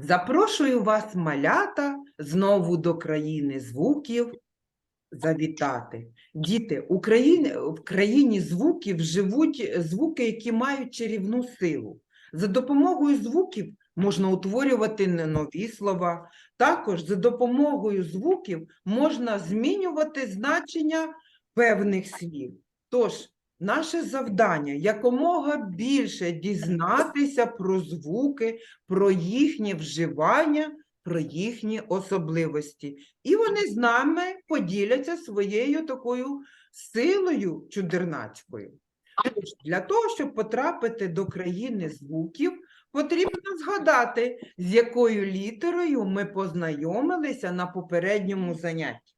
Запрошую вас, малята, знову до країни звуків завітати. Діти, Україн... в країні звуків живуть звуки, які мають чарівну силу. За допомогою звуків можна утворювати нові слова. Також за допомогою звуків можна змінювати значення певних слів. Тож, наше завдання якомога більше дізнатися про звуки, про їхнє вживання, про їхні особливості. І вони з нами поділяться своєю такою силою чудернацькою. Тож, Для того, щоб потрапити до країни звуків, потрібно згадати, з якою літерою ми познайомилися на попередньому занятті.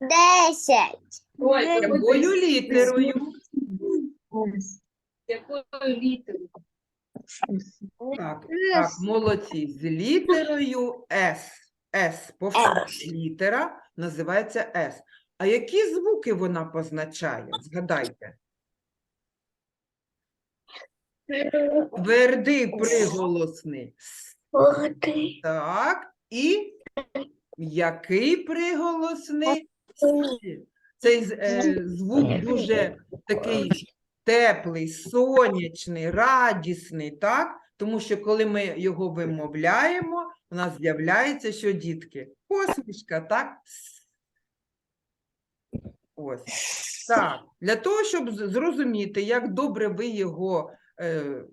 Десять. Ой, Якою літерою? якою літерою? Так, так, молодці. З літерою С. С, повторюю, літера називається С. А які звуки вона позначає? Згадайте. Твердий приголосний. С. Так, і який приголосний? С. Цей е, звук дуже такий теплий, сонячний, радісний, так? Тому що коли ми його вимовляємо, у нас з'являється, що дітки? Посмішка, так? Ось. Так, для того, щоб зрозуміти, як добре ви його е,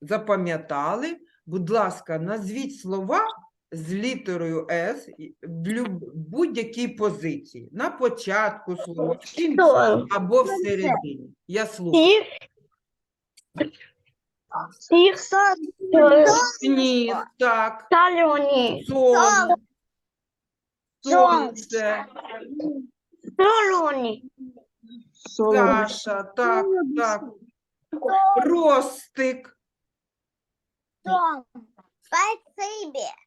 запам'ятали, будь ласка, назвіть слова з літерою С в будь-якій позиції. На початку слова, в кінці або всередині. Я слухаю. Сніг, так, Соленый. сон, Сон. сонце, Соленый. каша, так, так, ростик, Спасибо.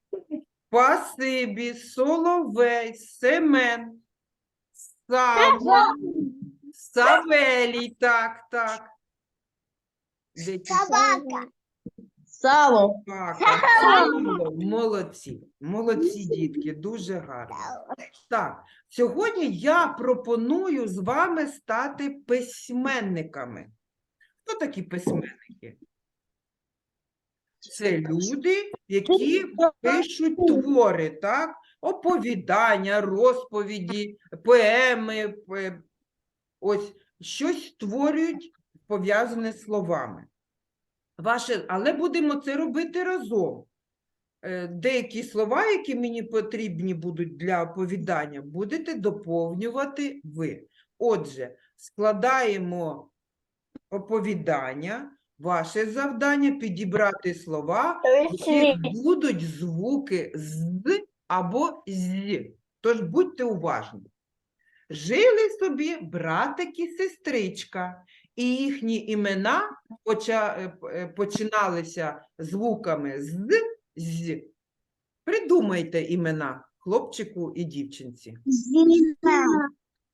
Пасибі, соловей, семен, сава, савелій, так, так. Де ті Собака. Сало. собака? Сало. Молодці, молодці, дітки, дуже гарно. Так, сьогодні я пропоную з вами стати письменниками. Хто такі письменники? Це люди, які пишуть твори, так? Оповідання, розповіді, поеми, ось щось створюють пов'язане з словами. Ваше, але будемо це робити разом. Е, Деякі слова, які мені потрібні будуть для оповідання, будете доповнювати ви. Отже, складаємо оповідання. Ваше завдання підібрати слова, в яких будуть звуки з або з. Тож будьте уважні. Жили собі братик і сестричка, і їхні імена е, е, починалися звуками з, з. Придумайте імена хлопчику і дівчинці. Зина.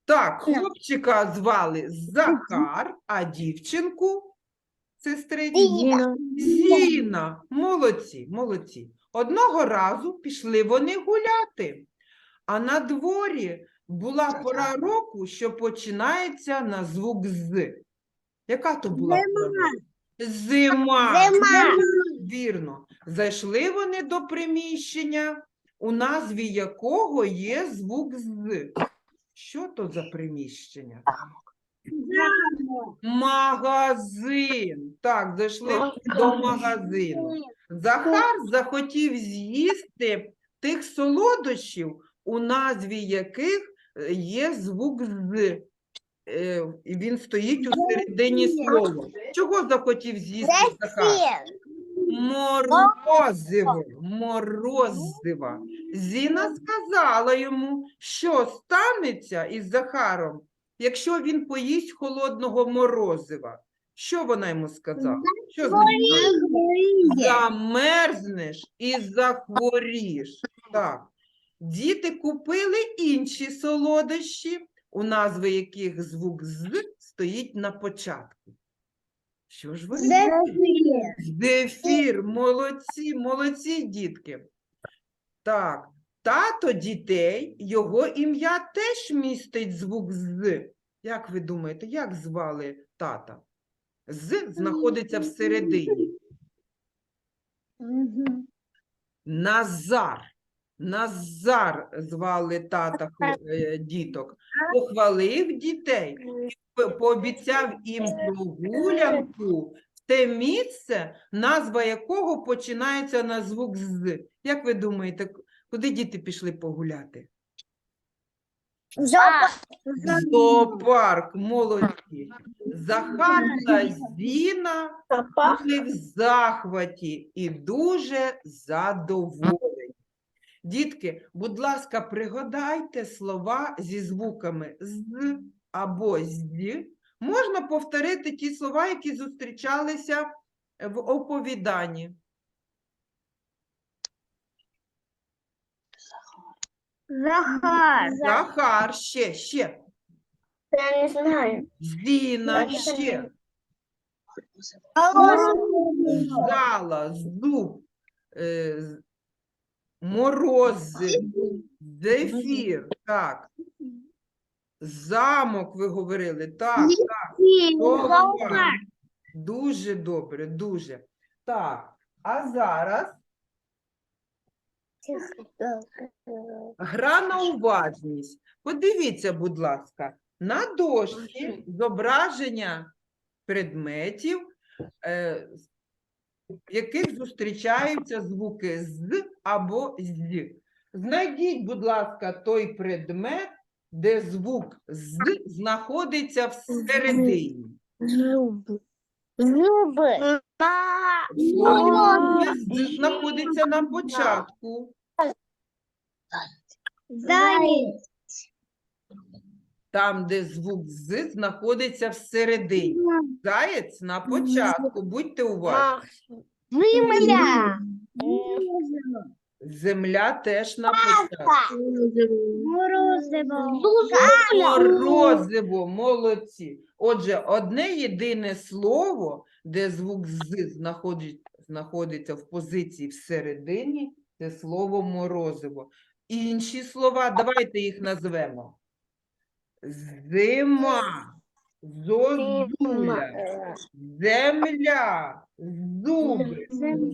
Так, хлопчика звали Захар, а дівчинку сестричку Зина. Зіна, молодці, молодці. Одного разу пішли вони гуляти, а на дворі була пора року, що починається на звук з. Яка то була пора року? Зима. Зима. Вірно. Зайшли вони до приміщення, у назві якого є звук з. Що то за приміщення? Магазин. Так, зайшли до магазину. Захар захотів з'їсти тих солодощів, у назві яких е, є звук з. Е, Він стоїть у середині слова. Чого захотів з'їсти Захар? Морозиво, морозиво. Зіна сказала йому, що станеться із Захаром, якщо він поїсть холодного морозива. Що вона йому сказала? Що з ним? Замерзнеш і захворіш. Так. Діти купили інші солодощі, у назви яких звук з стоїть на початку. Що ж ви? Зефир. Зефір, молодці, молодці, дітки. Так, тато дітей, його ім'я теж містить звук з. Як ви думаєте, як звали тата? З знаходиться всередині. Назар. Назар звали тата е, діток. Похвалив дітей, пообіцяв їм прогулянку в те місце, назва якого починається на звук з. Як ви думаєте, куди діти пішли погуляти? Зоопарк. Зоопарк, молодці. Захар та Зіна були в захваті і дуже задоволені. Дітки, будь ласка, пригадайте слова зі звуками з або з. Можна повторити ті слова, які зустрічалися в оповіданні. Захар. Захар, ще, ще. Я не знаю. Зіна, ще. Зала, зуб, е, з- мороз, зефір, так. Замок, ви говорили, так, так. Голова. Дуже добре, дуже. Так, а зараз гра на уважність. Подивіться, будь ласка, на дошці зображення предметів, е, в яких зустрічаються звуки з або з. Знайдіть, будь ласка, той предмет, де звук з знаходиться всередині. Зубы. Зубы. Слово з знаходиться на початку. Заєць. Там, де звук з знаходиться всередині. Заєць на початку, будьте уважні. Земля. Земля теж на початку. Морозиво. Морозиво, молодці. Отже, одне єдине слово, де звук з знаходить, знаходиться в позиції всередині, це слово морозиво. Інші слова, давайте їх назвемо. Зима, зозуля, земля, зуби,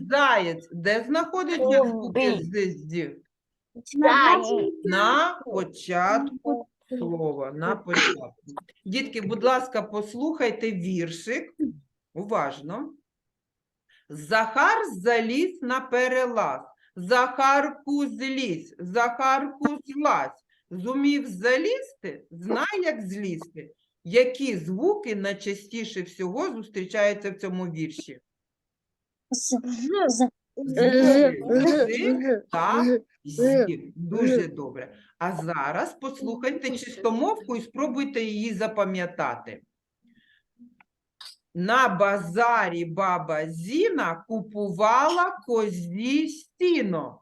заєць. Де знаходяться звуки з? з? На початку слова, на початку. Дітки, будь ласка, послухайте віршик. Уважно. Захар заліз на перелаз. Захарку злізь, Захарку злазь. Зумів залізти, знай, як злізти. Які звуки найчастіше всього зустрічаються в цьому вірші? Дуже добре. А зараз послухайте чистомовку і спробуйте її запам'ятати. На базарі баба Зіна купувала козі стіно.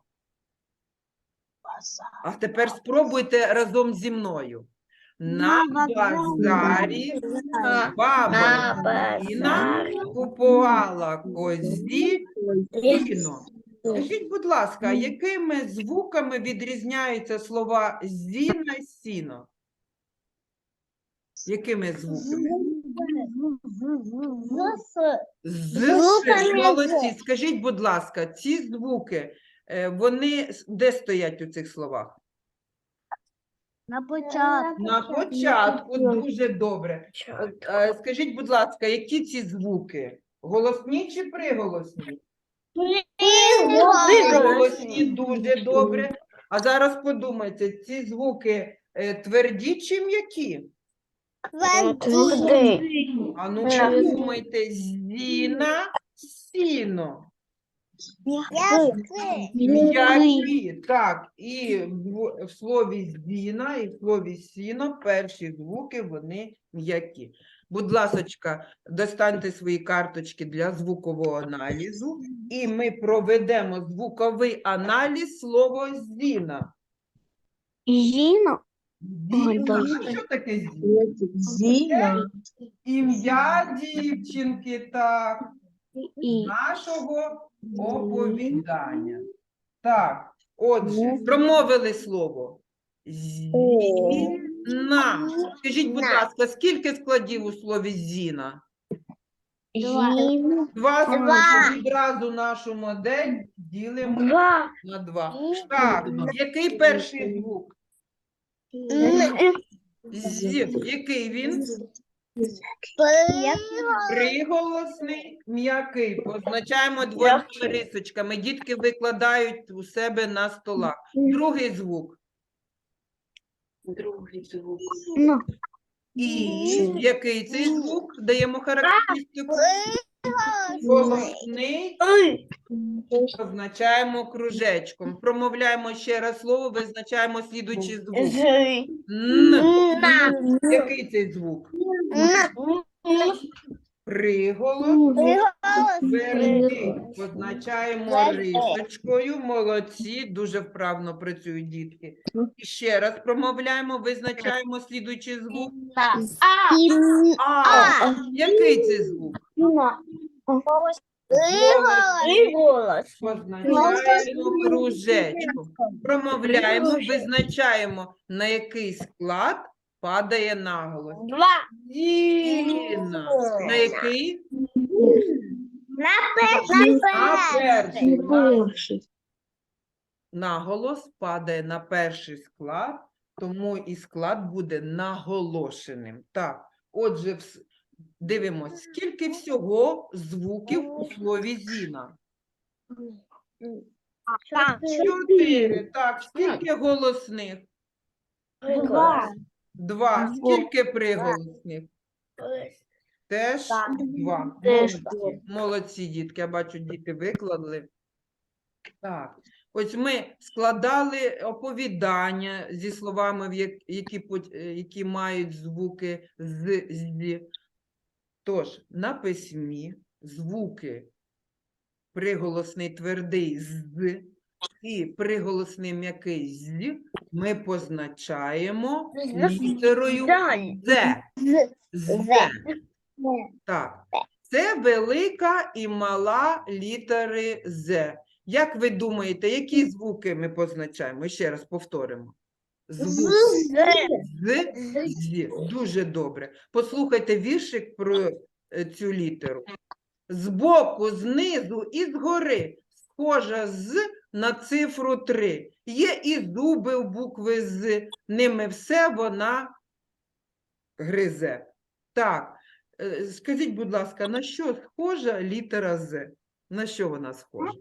А тепер спробуйте разом зі мною. На базарі баба Зіна купувала козі стіно. Скажіть, будь ласка, якими звуками відрізняються слова зіна і сіно? Якими звуками? З молодці. Скажіть, будь ласка, ці звуки, е, вони де стоять у цих словах? На початку. На початку, дуже добре. Е, е, Скажіть, будь ласка, які ці звуки? Голосні чи приголосні? Приголосні, дуже добре. А зараз подумайте, ці звуки е, тверді чи м'які? А ну подумайте, зіна, сіно. М'які, так, і в, в слові зіна, і в слові сіно перші звуки вони м'які. Будь ласочка, достаньте свої карточки для звукового аналізу, і ми проведемо звуковий аналіз слова зіна. Зіно. Зіна. Що таке Зіна? Зіна. Ім'я дівчинки, так, І. нашого оповідання. Так, отже, промовили слово. Зіна. Скажіть, будь ласка, скільки складів у слові зіна? Два Два. звуки. відразу нашу модель ділимо Два. на два. Так, який перший звук? З. Який він? Приголосний, м'який. Позначаємо двома рисочками. Дітки викладають у себе на столах. Другий звук. Другий звук. Ну. І який цей звук? Даємо характеристику. Голосний. Позначаємо кружечком. Промовляємо ще раз слово, визначаємо слідуючий звук. Н. Який цей звук? Приголос. Твердий. Позначаємо рисочкою. Молодці, дуже вправно працюють дітки. І ще раз промовляємо, визначаємо слідуючий звук. А. Який це звук? Позначаємо кружечком. Промовляємо, визначаємо, на який склад падає наголос. Діна. На який? На перший. На- Наголос падає на перший склад, тому і склад буде наголошеним. Так, отже, дивимось, скільки всього звуків у слові зіна? Чотири. Так, скільки голосних? Два. Два. Скільки приголосних? Теж Так. два. Теж Молодці. Молодці, дітки. Я бачу, діти викладали. Так. Ось ми складали оповідання зі словами, в як- які, пот- е, які мають звуки з, з. Тож, на письмі звуки приголосний твердий з і приголосний м'який з ми позначаємо літерою з. З. Так. Це велика і мала літери З. Як ви думаєте, які звуки ми позначаємо? Ще раз повторимо. Звук з, з. Дуже добре. Послухайте віршик про е, цю літеру. Збоку, знизу і згори схожа з на цифру 3. Є і зуби в букви з, ними все вона гризе. Так, е, скажіть, будь ласка, на що схожа літера З? На що вона схожа?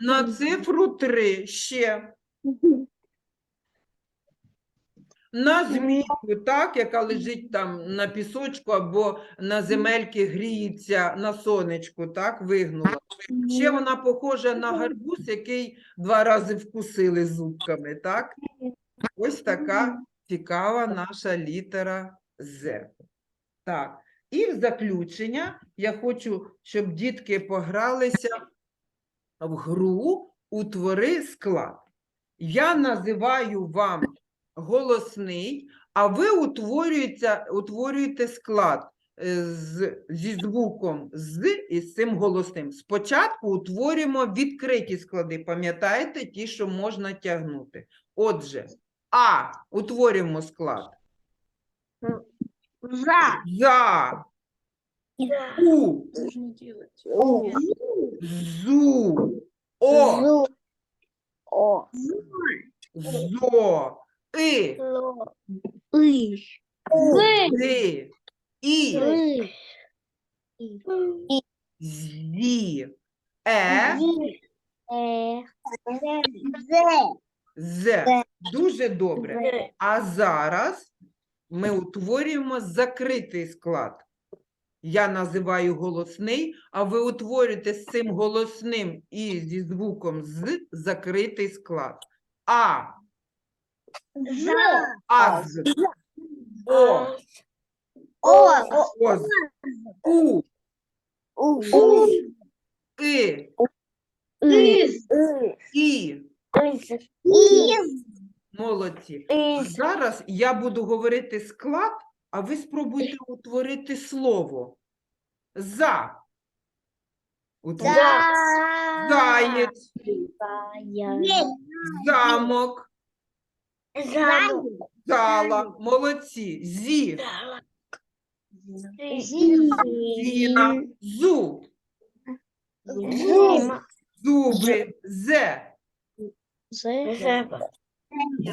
На цифру 3 ще. На змійку, так, яка лежить там на пісочку або на земельки гріється на сонечку, так, вигнула. Ще вона похожа на гарбуз, який два рази вкусили зубками, так? Ось така цікава наша літера З. Так, і в заключення я хочу, щоб дітки погралися в гру «Утвори склад». Я називаю вам голосний, а ви утворюєте, утворюєте склад е, з, зі звуком з і з цим голосним. Спочатку утворюємо відкриті склади, пам'ятаєте, ті, що можна тягнути. Отже, А утворюємо склад. За. За, У, делать. Зу, О, Зу. О. Зо, И, Ло. И. Вы. Ти, І, Вы. Зі, Е, Э. З. Дуже добре. А зараз ми утворюємо закритий склад. Я називаю голосний, а ви утворюєте з цим голосним і зі звуком з закритий склад. А, За. аз, о, О. оз, у, У. и, И. і, Из. Молодці. Зараз я буду говорити склад, а ви спробуйте утворити слово. За. Утворіть. Заєць, замок, зала. Молодці. Зі, зіна, зуб, зуби, зе,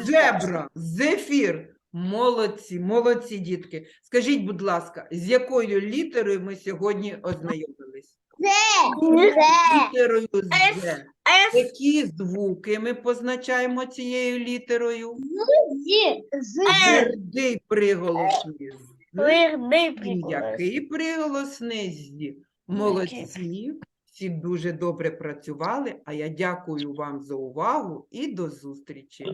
зебра, зефір. Молодці, молодці, дітки. Скажіть, будь ласка, з якою літерою ми сьогодні ознайомились? Літерою З. Які звуки ми позначаємо цією літерою? Твердий приголосний з. І Який приголосний з? Молодці. Всі дуже добре працювали, а я дякую вам за увагу і до зустрічі.